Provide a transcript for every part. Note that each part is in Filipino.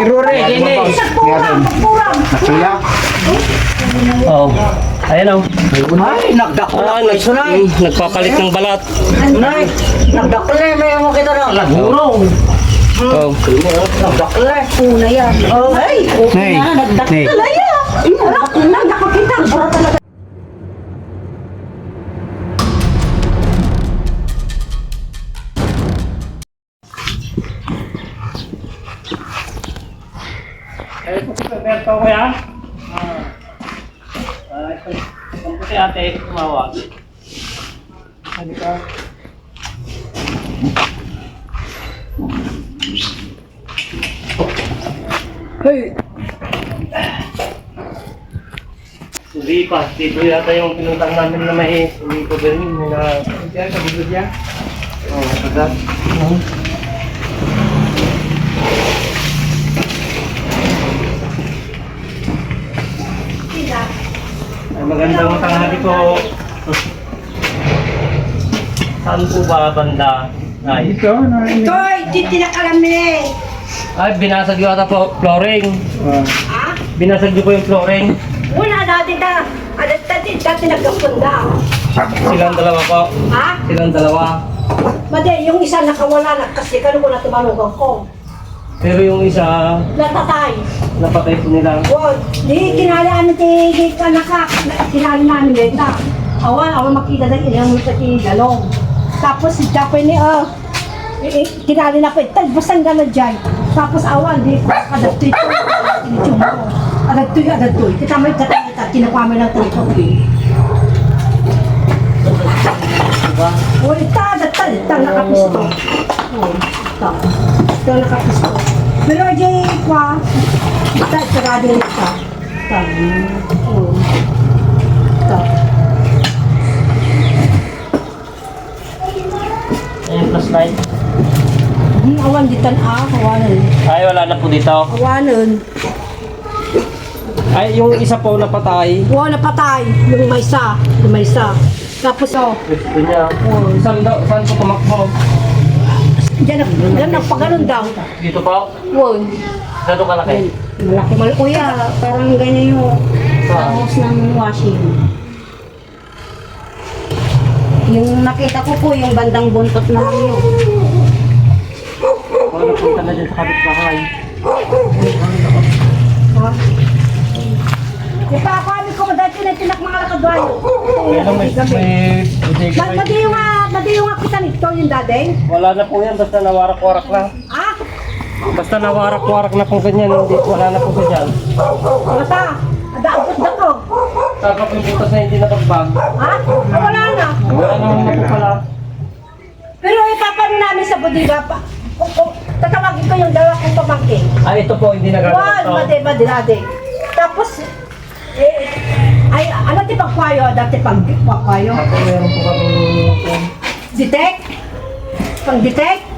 Irure, gini. Pagpurang, pagpurang. Nasuya. Oh. Ayan oh. Ay, nagdako Ah, na. nag, mm, nagpapalit ng balat. Nay, nagdakle. May mo kita na. Laguro. Oh. Nagdakle. Una yan. Ay, Nay. Nay. Laya! Anak, na, nakakita. Talaga. Ko yan. Ah. Ah, ito. Ito si ate, tumawag. Ano ka? Hey, Hindi pa. Dito yata yung pinuntang namin na may ko din. May na... diyan sa bugod niya. Oh, agad. Ay, magandang tanghali po. Saan po ba banda? Ay, Ito, na Toy, titinakalam ni. ay binasag yung ata po flooring. Ha? Binasag niyo po yung flooring. Una dati na. Ano dati dati nagkapunda. Silang dalawa po. Ha? Silang dalawa. Madi, yung isa nakawala na kasi kano ko na tumalugan ko. Pero yung isa, Natatay. napatay po nila. Wag, di kinala ano ti di ka naka kinala namin benta. Awan, awan makita na ilang sa dalong. Tapos si Japan ni ah eh, eh, kinali na pa ital basta nga na dyan. Tapos awan di kadagtoy ko. Tinityo mo. Adagtoy adagtoy. Kita may katangita kinapamay ng talito. Diba? O ita ita ita nakapisto. O ita. Ita nakapisto. Pero di kwa ita sarado ita. Ita. O. Ita. Ayan, plus light. Hmm, awan ditan ah, awanan. Ay, wala na po dito. Awanan. Ay, yung isa po napatay. Wow, napatay. Yung may isa. Yung may isa. Tapos, oh, Gusto niya. Saan, daw, saan po tumakbo? Dyan, dyan ang pagano'n daw. Dito po? Wow, Gano'ng kalaki? malaki mal. Kuya, parang ganyan yung house ng washing. Yung nakita ko po, yung bandang buntot na lang yun. Wala punta na dyan sa kapitbahay. Ha? Ipapamit ko dati na tinak mga lakadwayo. Lang may, may bodega kayo. Madi yung nga, madi yung nga kita nito yung dadeng. Wala na po yan, basta nawarak-warak na. Ah, Basta nawarak-warak na po ganyan, hindi, wala na po ganyan. mata. Ada abot na ko. Tapos yung butas na hindi napagbag. Ha? Ah, wala na. Wala naman na po pala. Pero ipapano namin sa bodega pa. Kung, kung tatawagin ko yung dalawa kong pamangkin. Ah, ito po, hindi One, nagagawa madi, madi, madi. Tapos, eh, ay, ano ti pagkwayo, dati pag pagkwayo. Ako meron po kami Detect? Pang detect?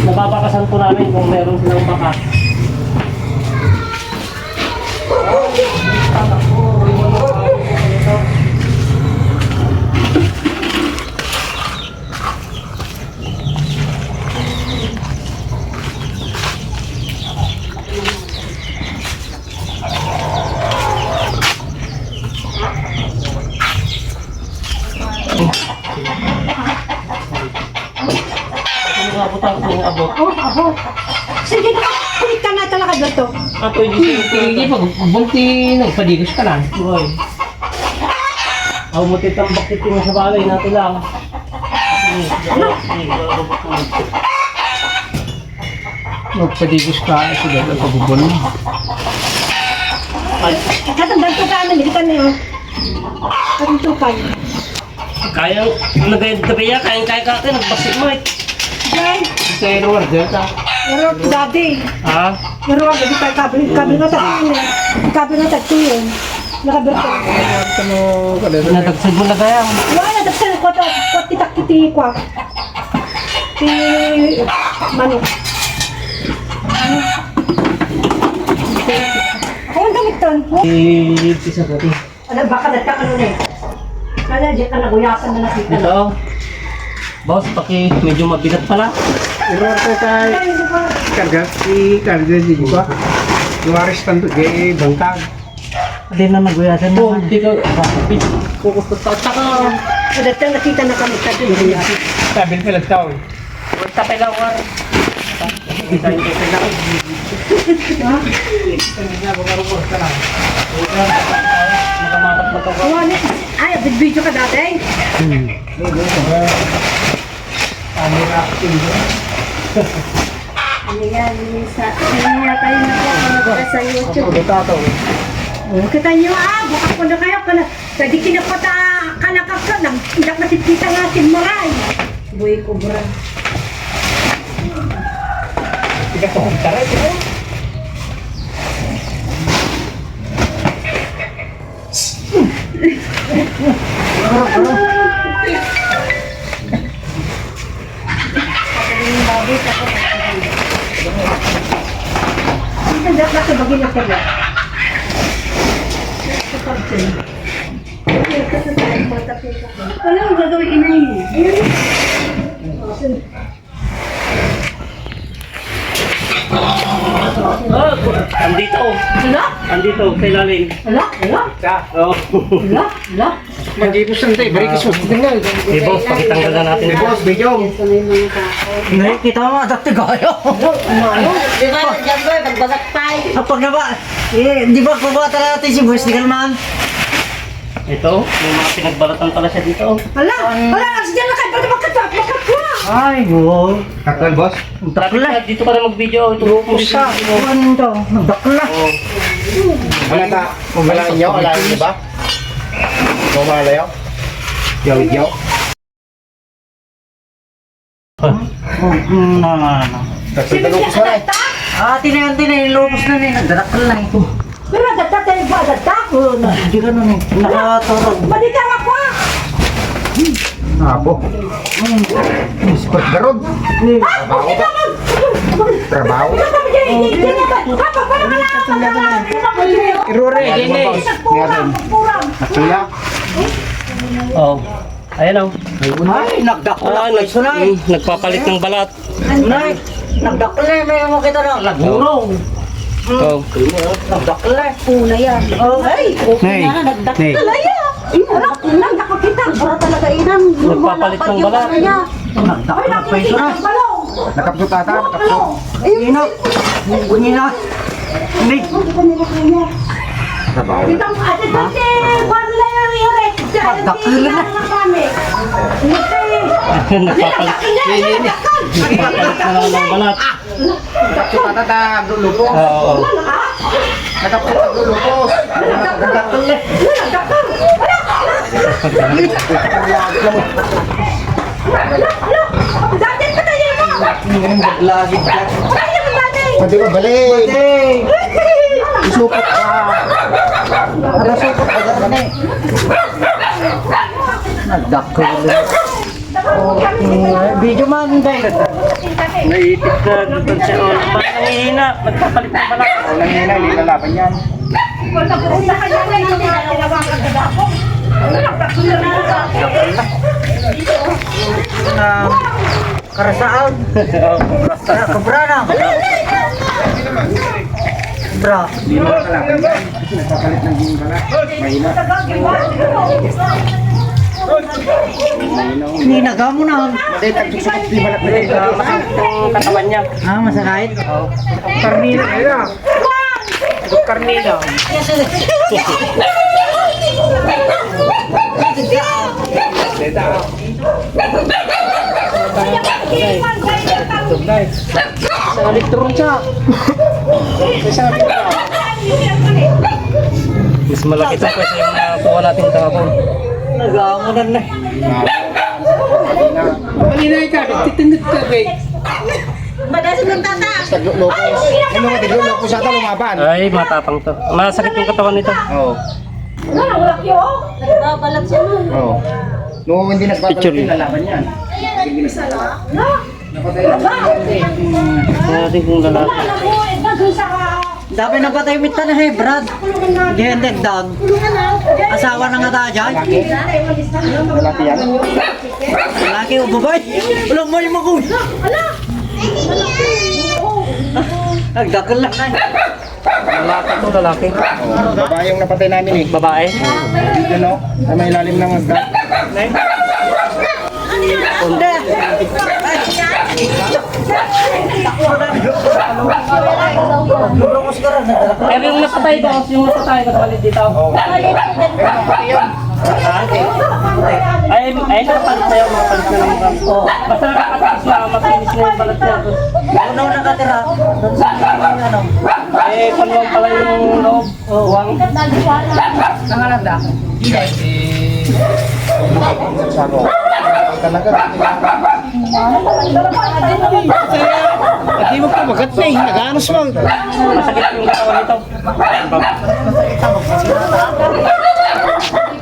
nababakasan po namin kung meron silang baka. Ano nga po tayo yung abot? Oh, abo. Sige na, kulit ka na talaga dito. Ah, pwede Hindi pag bunti nagpadigos ka lang. Boy. Ako mo titang bakit yung sa balay natin lang. Magpadigos ka, sige, pagubon mo. Ay, Katandang ko ka na, hindi ka niyo. Katuntukan. kaya, nagayad na kaya, kaya kaya ka akin, nagbasik mo eh. Diyan, Ito yung lugar, Delta. Pero dati. Ha? Pero wag, hindi tayo kabel, kabel nga tayo yun. Kabel nga tayo yun. Nakaberto. Ito mo, na kaya. Wala na, tapos ko to, ko titak kiti ko. Ti, manok. Ano? Ayun gamit ton. Iligpis ako ito. Ano, baka nagkakano na eh. Kaya di ka naguyasan na nakita. Ito. Boss, paki medyo mabigat pala. Iror ka kay ko. karga si karga di ba? Luwaris tanto di bangkag. Hindi na naguyasan mo. Hindi ka, kukustos ka. Tsaka, Dati nakita na kami sa dili. Sabi ni Pilag Tao. sa pelawar. Kita yung. Awan, ay, video ka dati. Ano yan, sa, ano nga tayo napapanood sa YouTube. Oh, kita nyo ah, bukas ko na kayo. Kana, pwede kinapata kalakap ka. Nang tidak nakikita nga si Maray. Buhay ko, bra. Ang ganda na sa bagay na kaya. Ano ang gagawin ina niyo? Ah, andito. Hala? Andito, sa ilalim. Hala? Hala? Oh. Hala? Hala? Mandito sa tayo, balik sa tingnan. Eh, boss, pakitanggal na natin. Boss, video. Nakikita mo, dati gaya. Di ba, dyan ba, nagbagat tayo. Kapag na ba, eh, di ba kubata natin si Boss, naman. Ito, may mga pinagbalatan pala siya dito. Hala? Hala? Asa dyan na kayo? Ba't makatap? Makatwa? Ay, wow. Kakal, boss. Dakla. Dito ka na mag-video. Ito, Pusa, ano to? Nagdakla. Wala ka. Wala inyo, wala inyo ba? Kumala yun? Yo, yo. Oh, mm, na, na, na. Sino siya kadata? Ah, tinayan, tinayan, lubos na niya, nagdakla na ito. Pero data tayo ba? Data ko na. Hindi ka nun eh, nakaturog. Balita nga po ah! Abo. Spot garod. Ah? Trabaho. Irure, gini. Kurang! Nakula. Oh. Ayan oh. Ay, nagdakla. Ah, nag, mm, nagpapalit ng balat. Nay, nagdakla, may mo kita na. Nagurong. Oh. Nagdakla. Una yan. Oh, ay. Nay. Nay. Talaya! Anak, lang nakakita. Para talaga inang. Nagpapalit ng balat. Ay, Nagdakla pa ito nakikita na. ang balong. Nakapsot ata, nakapsot. Ina. Ina. Hindi. Kita mo, ate, ate, paano na yung yurek? Pagdakila na. nagpapalit. Nagpapalit ng balat. Nakapsot ata. Oo. Nakapsot ta, lulupos. Lagi ka. Pwede ba balik? Isupot ka. Ada sukot agad na eh. Nagdakla. Video man dahil. Naiipit na doon siya. Ba't nangihina? Nagpapalit ng balat. Walang hina, hindi lalaban yan. na karasaan. Kaya kubra na. Bra. Hindi mo kalaban yan. Nagpapalit ng gini bala. Mahina. Ninaga mo na. Tagsusukot di balat na katawan niya. Ah, masakit? Karnila, ayun. Karnila. Sa elektron siya. Mas malaki ito kasi yung nakuha natin kahapon. Nagamunan na. Kanina ka, titindig ka kay. Madalas ng tata. Ay, matapang to. Masakit yung katawan nito. Oo. Ano, wala kayo? Nagbabalat siya nun. Oo. Noong hindi yun. lalaban yan. No? Napatay lang yan eh. Kaya natin kung lalaki. Eh, nandun sa Dami na patay mit na eh, Brad. na. Gendek na. Asawa na nga tayo dyan. Lalaki yan. Laki o babae. Walang mali mo ko. Ala! Nagdakal lang na. Lalaki to, lalaki. Oh, babae yung napatay namin eh. Babae. Dito no, sa may ilalim ng isda. Pero yung napatay boss, yung napatay, nagpalit dito. Ha? Ay, ay, nakapalit na yun, nakapalit na lang mga ko. Basta nakapalit siya, makinis na yung balat niya. Ano na nakatira? Doon sa ano? Eh, panwang pala yung loob. Uwang. Nangalanda. Sako. Talaga. Hindi mo pa magat na eh. Nag-anos mo. Masakit yung katawan nito.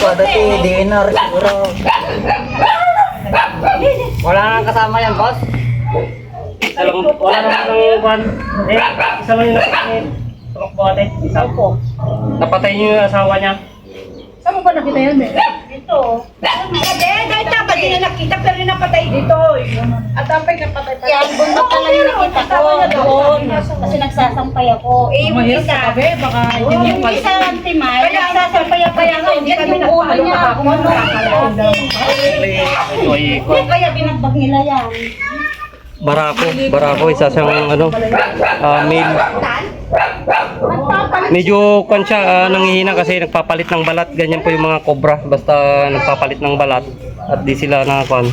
Pada ti dinner siguro. Wala nang kasama yan, boss. Alam mo, wala naman ng kwan. Eh, isa lang yung napatay. Tumakbo ate. Isa po. Napatay niyo yung asawa niya. Saan mo ba nakita yan eh? Dito. Hindi, dahil dapat din na nakita pero yung napatay dito. At tapay napatay pa. Yan, bundok ka lang yung nakita ko doon. Kasi nagsasampay ako. Eh, yung isa, baka yung isa antimay, nagsasampay ako yan. hindi kami Yung ulo niya, ano, Ito ay Hindi kaya binagbag nila yan. Barako, barako isa siyang ano, ah, male. Medyo kwan siya, ah, nangihina kasi nagpapalit ng balat. Ganyan po yung mga cobra, basta nagpapalit ng balat at di sila nakakwan.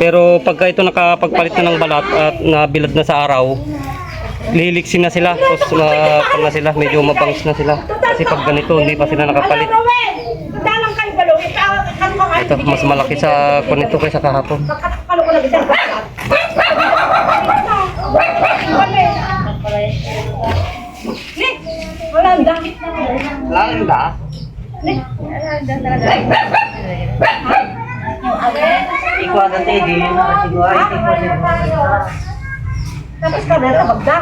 Pero pagka ito nakapagpalit na ng balat at nabilad na sa araw, liliksin na sila. Tapos uh, na sila, medyo mabangis na sila. Kasi pag ganito, hindi pa sila nakapalit. Ito, mas malaki sa kwan ito kaysa kahapon. Kakalo ko lang isang bakat. Damit na. Landa. Ikaw dati dinner siguro. Ay, ikaw siguro. Tapos ka na magda.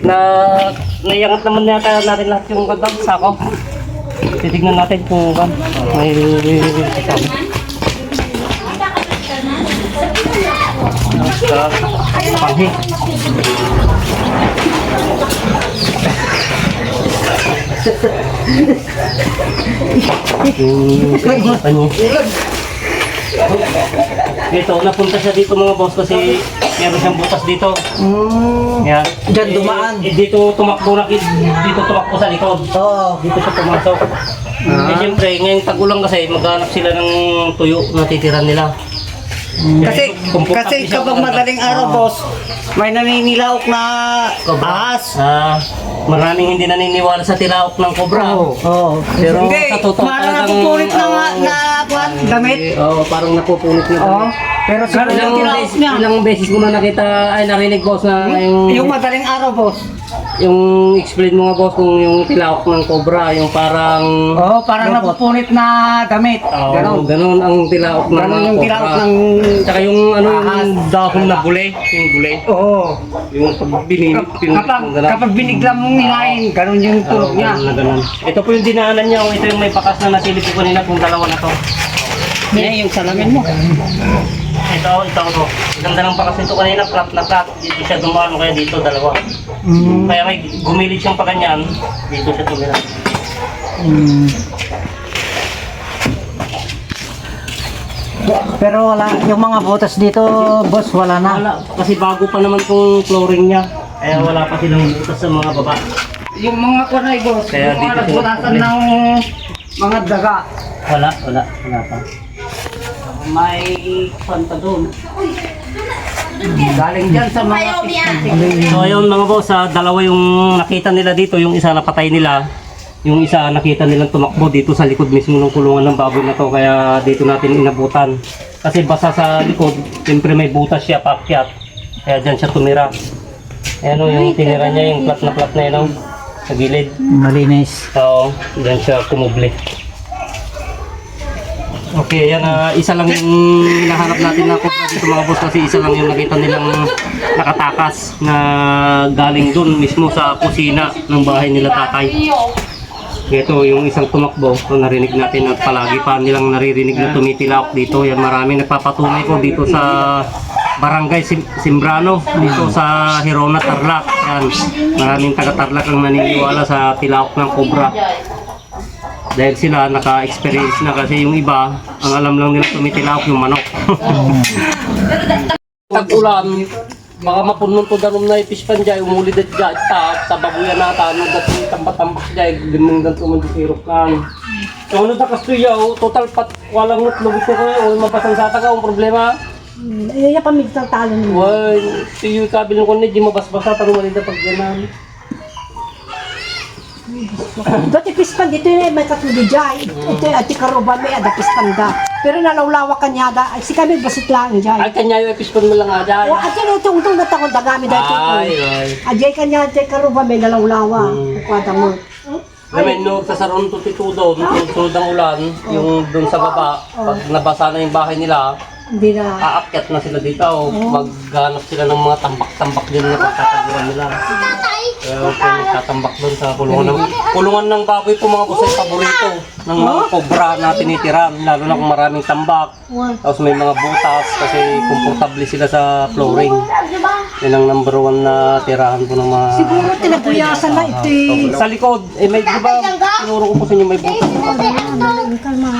na naiangat naman yata natin lahat yung gandang sako. Titignan natin kung kan may kasama. Sa panghi. Yung ano? Dito, napunta siya dito mga boss kasi meron siyang butas dito. Yan. Diyan dumaan. Eh, dito tumakbo na, dito tumakbo sa likod. Oo. Dito siya pumasok. Eh, siyempre, ngayong tagulang kasi, maghanap sila ng tuyo na titiran nila. Kasi Kumputak kasi siya kapag madaling araw, boss, may naninilaok na ahas. Ah, maraming hindi naniniwala sa tilaok ng kobra. Oo. Pero Hindi, sa totoo parang talagang- napupunit na nga Oo. na kwan, damit. Oo, parang napupunit na. Oo. Pero siguro Ilang, yung tilaok beses, niya. ilang beses ko na nakita, ay narinig boss na yung, Yung madaling araw, boss. yung explain mo nga boss kung yung tilaok ng cobra, yung parang Oo, parang napupunit na damit. Oo, Ganon. ganun ang tilaok ng Ganon yung cobra. tilaok ng... Tsaka yung ano yung Ahas. dahon na bule, yung bule. Oo. Yung pag binili, Kapag, kapag binigla mong ninain, ganon yung tulog niya. Na ganun. Ito po yung dinaanan niya, oh. ito yung may bakas na nasili ko kanina, kung dalawa na to. Yan yung salamin mo. Ito, ito, ito. Ganda ng bakas nito kanina, flat na flat. Dito siya dumano, kaya dito dalawa. Mm. Kaya may gumilid siyang paganyan, dito siya tumira. Mm. Pero wala, yung mga butas dito, boss, wala na. Wala, kasi bago pa naman tong flooring niya. Kaya wala pa silang butas sa mga baba. Yung mga kunay, boss, Kaya yung mga dito- nagbutasan ng mga daga. Wala, wala, wala pa. May panta doon. Galing dyan sa mga So ayun mga boss, ah, dalawa yung nakita nila dito, yung isa napatay nila. Yung isa nakita nilang tumakbo dito sa likod mismo ng kulungan ng baboy na to kaya dito natin inabutan. Kasi basa sa likod, siyempre may butas siya paakyat. Kaya dyan siya tumira. Ayan o, yung tinira niya, yung plat na plat na yun o, sa gilid. Malinis. Oo, dyan siya kumuble. Okay, yan ah, isa lang yung nahanap natin na kopya dito mga boss kasi isa lang yung nakita nilang nakatakas na galing doon mismo sa kusina ng bahay nila tatay. Ito yung isang tumakbo, so narinig natin at palagi pa nilang naririnig na tumitilak dito. Yan marami nagpapatunay ko dito sa Barangay Sim Simbrano, dito sa Hirona, Tarlac. Yan, maraming taga Tarlac ang naniniwala sa tilawak ng kobra. Dahil sila naka-experience na kasi yung iba, ang alam lang nila tumitilawak yung manok. Tag-ulan, baka mapunon to darom na ipis pan jay, umuli dat jay, ta, sa babuyan na ta, ano dat yung tambak-tambak jay, limang dat tuman disirok kan. So ano da kasto yaw, total pat, walang nut, lubis ko kayo, o mapasang sa taga, ang problema. Hmm, Ay, yung pamigtang talo nila. Why, tiyo kabil ko ni, di mabasbasa, tanong malita pag ganan. Dati pispan dito yun may katuli jay. Ito yung ati karuba may ada pispan da. Pero nalawlawa kanya da. Ay si kami basit lang jay. Ay, kanya yung ipis pan mo lang jay. O ati na itong itong natakon dagami dati ko. Ay, ay. Ajay kanya ati karuba may nalawlawa. Kukwada mo. Namin no, sa saron to titudo, sunod ang ulan, yung doon sa baba, pag nabasa na yung bahay nila, Hindi na. aakyat na sila dito, o maghanap sila ng mga tambak-tambak din na pagtataguran nila. Kaya kung nagtatambak doon sa kulungan ng, kulungan ng baboy po mga boss ay paborito ng mga kobra na tinitiran, lalo na kung maraming tambak. Tapos may mga butas kasi komportable sila sa flooring. Yan ang number one na tirahan po ng mga... Siguro tinabuyasan na ito. eh. Sa likod, eh may, di ba, tinuro ko po sa inyo may butas. Kalma.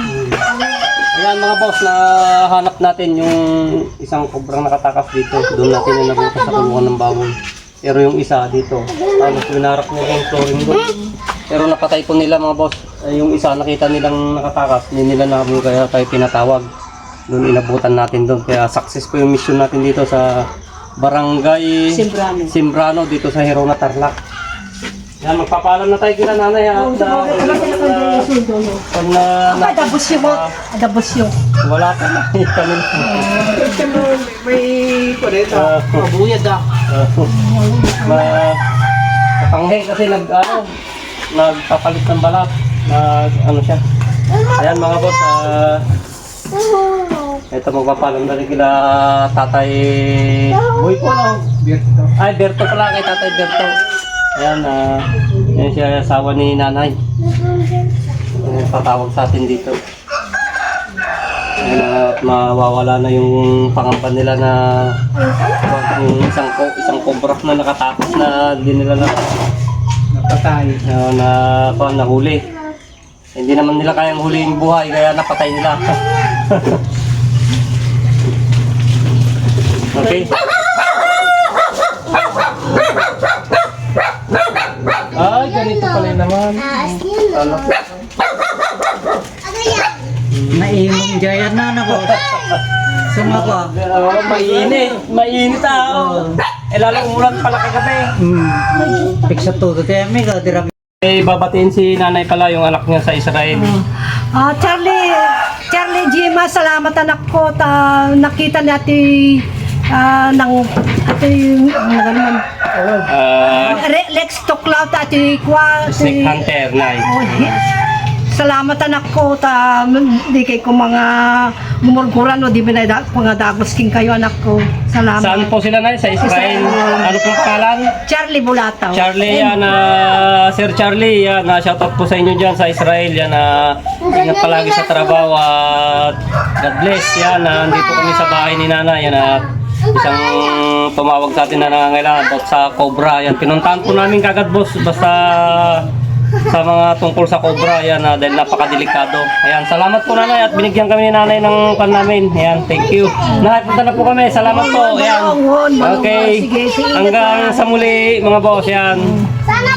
Ayan mga boss, nahanap natin yung isang kobrang nakatakas dito. Doon natin yung nabutas sa kulungan ng baboy. Pero yung isa dito, halos winarap niya yung flooring doon. Pero napatay po nila mga boss. Eh, yung isa nakita nilang nakatakas, hindi nila nahabol kaya tayo pinatawag. Doon inabutan natin doon. Kaya success po yung mission natin dito sa Barangay Simbrano. Simbrano dito sa Hirona, Tarlac. Yan, magpapaalam na tayo kila nanay ha. Sa mga sila kang yung sundo no. Pag na, na, Adabos yung mo. Adabos yung. wala pa na kami. May kulit Ah, Mabuyad ah. ma kapanghe kasi nag ano nagpapalit ng balat nag ano siya ayan mga boss ah ito magpapalam na rin kila tatay Boy po no ay Berto pala kay tatay Berto ayan ah yan siya asawa ni nanay Ayan, patawag sa atin dito Ayan, at mawawala na yung pangamba nila na yung isang ko isang kobra na nakatakas na hindi nila na Napatay. na, na pa nahuli. Hindi naman nila kayang huliin buhay kaya napatay nila. okay. Ay, ganito pala yun naman. Ano? Naimong jayan na na ko. Sumaka. Oh, mainit. Mainit ah. Oh. Eh lalo umulan pala kagabi. Hmm. Piksa todo tayo may ka dira. Eh, babatiin si nanay pala yung anak niya sa Israel. Ah, Charlie, Charlie Gima, salamat anak ko. Ta, nakita natin ah, ng ati ano naman Ah, Re- Lex Tuklaw ta ati kwa Snake Hunter. Oh, Salamat anak ko ta di kay ko mga gumurguran o di ba na da- mga dagos king kayo anak ko. Salamat. Saan po sila na? Sa Israel. Ano pong pangalan? Charlie Bulataw. Charlie, yan, ah, Sir Charlie, yan, uh, shoutout po sa inyo dyan sa Israel, yan, ah, ingat palagi sa trabaho at God bless, yan, ah, andito kami sa bahay ni Nana, yan, at isang tumawag sa atin na nangangailangan about sa Cobra, yan, pinuntahan po namin kagad boss, basta sa mga tungkol sa Cobra, yan, ah, dahil napakadelikado. Ayan, salamat po nanay at binigyan kami ni nanay ng pan namin. Ayan, thank you. Nanay, punta na po kami. Salamat po. Ayan. Okay. Hanggang sa muli, mga boss. Yan. Sana